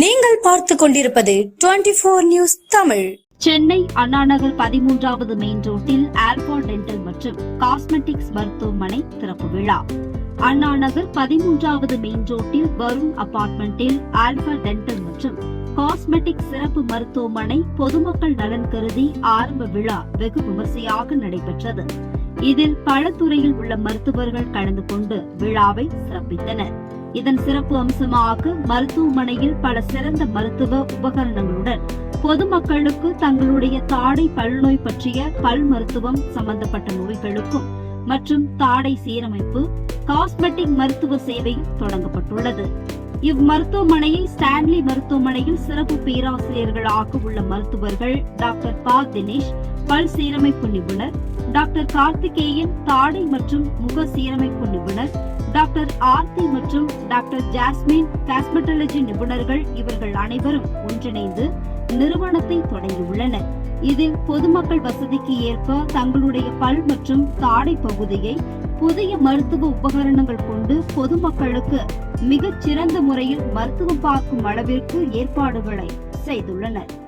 நீங்கள் பார்த்துக் கொண்டிருப்பது twenty four news Tamil. Chennai Annanagar பதிமூன்றாவது மெயின் ரோட்டில் ஆல்பா டென்டல் மற்றும் காஸ்மெட்டிக்ஸ் மருத்துவமனை திறப்பு விழா. அண்ணாநகர் பதிமூன்றாவது மெயின் ரோட்டில் வருண் அபார்ட்மெண்டில் ஆல்பா டென்டல் மற்றும் காஸ்மெட்டிக் சிறப்பு மருத்துவமனை பொதுமக்கள் நலன் கருதி ஆரம்ப விழா வெகு விமர்சையாக நடைபெற்றது. இதில் பல துறையில் உள்ள மருத்துவர்கள் கலந்து கொண்டு விழாவை சிறப்பித்தனர். இதன் சிறப்பு அம்சமாக மருத்துவமனையில் பல சிறந்த மருத்துவ உபகரணங்களுடன் பொதுமக்களுக்கு தங்களுடைய தாடை பல்நோய் பற்றிய பல் மருத்துவம் சம்பந்தப்பட்ட நோய்களுக்கும் மற்றும் தாடை சீரமைப்பு காஸ்மெட்டிக் மருத்துவ சேவை தொடங்கப்பட்டுள்ளது. இம்மருத்துவமனையை ஸ்டான்லி மருத்துவமனையில் சிறப்பு பேராசிரியர்களாக உள்ள மருத்துவர்கள் டாக்டர் பா. தினேஷ் பல் சீரமைப்பு நிபுணர் டாக்டர் கார்த்திகேயன் தாடை மற்றும் முக சீரமைப்பு நிபுணர் டாக்டர் ஆர்த்தி மற்றும் டாக்டர் ஜாஸ்மின் காஸ்மெட்டாலஜி நிபுணர்கள் இவர்கள் அனைவரும் ஒன்றிணைந்து நிறுவனத்தை தொடங்கியுள்ளனர். இதில் பொதுமக்கள் வசதிக்கு ஏற்ப தங்களுடைய பல் மற்றும் தாடை பகுதியை புதிய மருத்துவ உபகரணங்கள் கொண்டு பொதுமக்களுக்கு மிகச் சிறந்த முறையில் மருத்துவம் பார்க்கும் அளவிற்கு ஏற்பாடுகளை செய்துள்ளனர்.